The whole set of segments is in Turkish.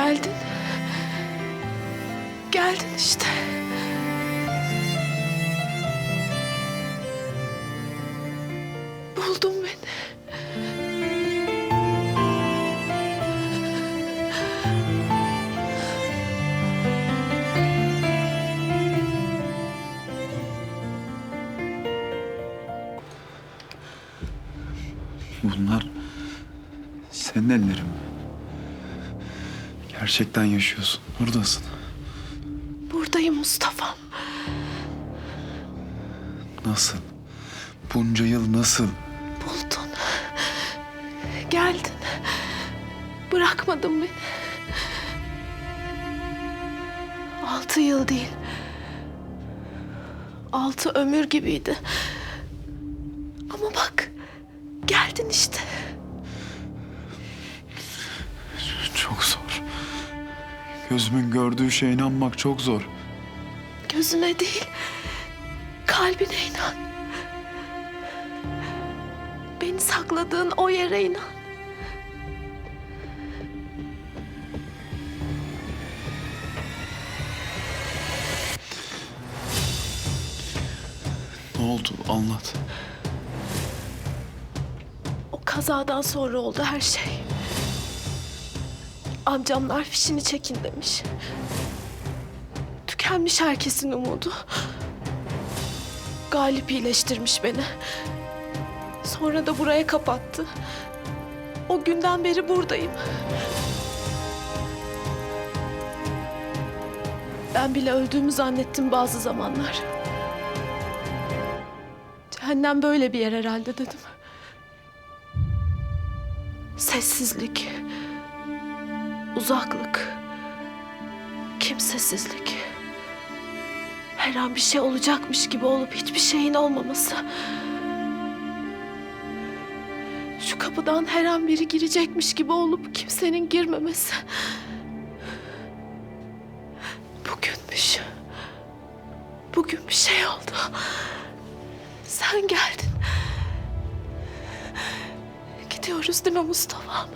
Geldin. Geldin işte. Buldun beni. Bunlar senin ellerin mi? Gerçekten yaşıyorsun. Buradasın. Buradayım Mustafa'm. Nasıl? Bunca yıl nasıl? Buldun. Geldin. Bırakmadın beni. Altı yıl değil. Altı ömür gibiydi. Ama bak, geldin işte. Gözümün gördüğü şeye inanmak çok zor. Gözüne değil, kalbine inan. Beni sakladığın o yere inan. Ne oldu? Anlat. O kazadan sonra oldu her şey. Amcamlar fişini çekin demiş. Tükenmiş herkesin umudu. Galip iyileştirmiş beni. Sonra da buraya kapattı. O günden beri buradayım. Ben bile öldüğümü zannettim bazı zamanlar. Cehennem böyle bir yer herhalde dedim. Sessizlik. Uzaklık. Kimsesizlik. Her an bir şey olacakmış gibi olup hiçbir şeyin olmaması. Şu kapıdan her an biri girecekmiş gibi olup kimsenin girmemesi. Bugünmüş. Bugün bir şey oldu. Sen geldin. Gidiyoruz değil mi Mustafa'm?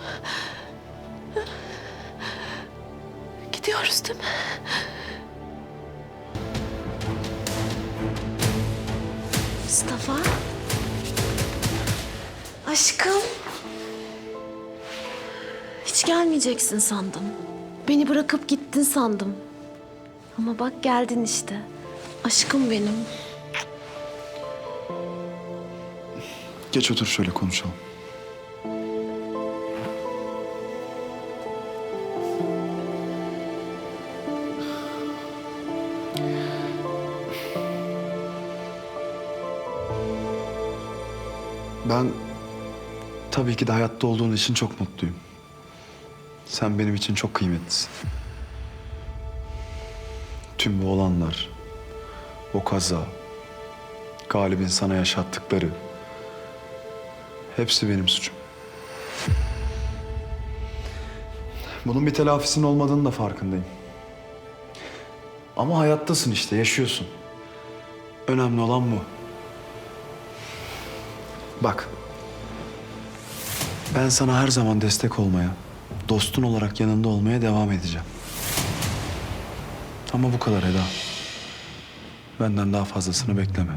Gidiyoruz değil mi? Mustafa. Aşkım. Hiç gelmeyeceksin sandım. Beni bırakıp gittin sandım. Ama bak geldin işte. Aşkım benim. Geç otur şöyle konuşalım. Ben tabii ki de hayatta olduğun için çok mutluyum. Sen benim için çok kıymetlisin. Tüm bu olanlar, o kaza, Galip'in sana yaşattıkları hepsi benim suçum. Bunun bir telafisinin olmadığını da farkındayım. Ama hayattasın işte, yaşıyorsun. Önemli olan bu. Bak. Ben sana her zaman destek olmaya, Dostun olarak yanında olmaya devam edeceğim. Ama bu kadar Eda. Benden daha fazlasını bekleme.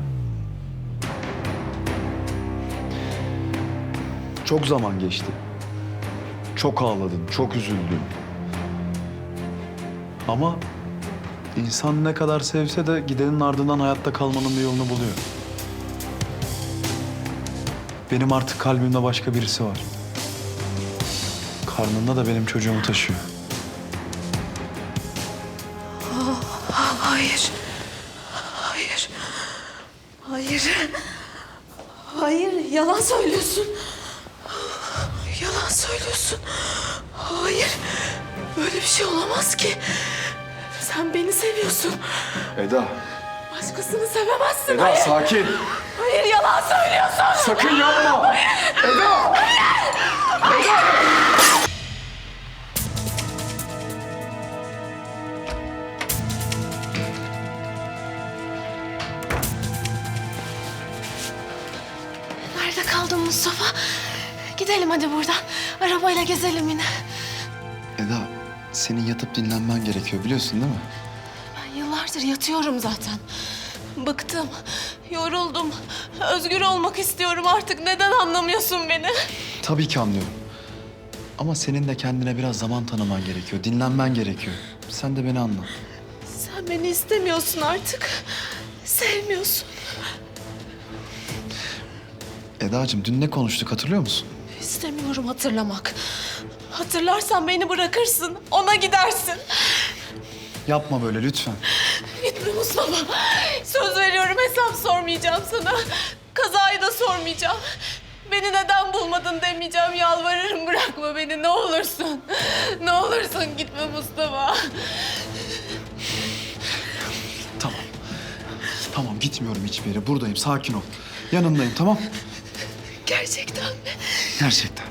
Çok zaman geçti. Çok ağladın, çok üzüldün. Ama insan ne kadar sevse de gidenin ardından hayatta kalmanın bir yolunu buluyor. Benim artık kalbimde başka birisi var. Karnında da benim çocuğumu taşıyor. Hayır. Hayır. Hayır. Hayır, yalan söylüyorsun. Yalan söylüyorsun. Hayır. Böyle bir şey olamaz ki. Sen beni seviyorsun. Eda. Başkasını sevemezsin. Eda hayır. sakin. Hayır, yalan söylüyorsun. Sakın yapma. Eda. Nerede kaldın Mustafa? Gidelim hadi buradan. Arabayla gezelim yine. Eda, senin yatıp dinlenmen gerekiyor biliyorsun değil mi? Ben yıllardır yatıyorum zaten. Bıktım, yoruldum. Özgür olmak istiyorum artık. Neden anlamıyorsun beni? Tabii ki anlıyorum. Ama senin de kendine biraz zaman tanıman gerekiyor. Dinlenmen gerekiyor. Sen de beni anla. Sen beni istemiyorsun artık. Sevmiyorsun. Eda'cığım dün ne konuştuk hatırlıyor musun? İstemiyorum hatırlamak. Hatırlarsan beni bırakırsın, ona gidersin. Yapma böyle lütfen. Gitme Mustafa. Söz veriyorum hesap sormayacağım sana. Kazayı da sormayacağım. Beni neden bulmadın demeyeceğim. Yalvarırım bırakma beni ne olursun. Ne olursun gitme Mustafa. Tamam. Tamam gitmiyorum hiçbir yere. Buradayım sakin ol. Yanındayım tamam? Gerçekten mi? Gerçekten.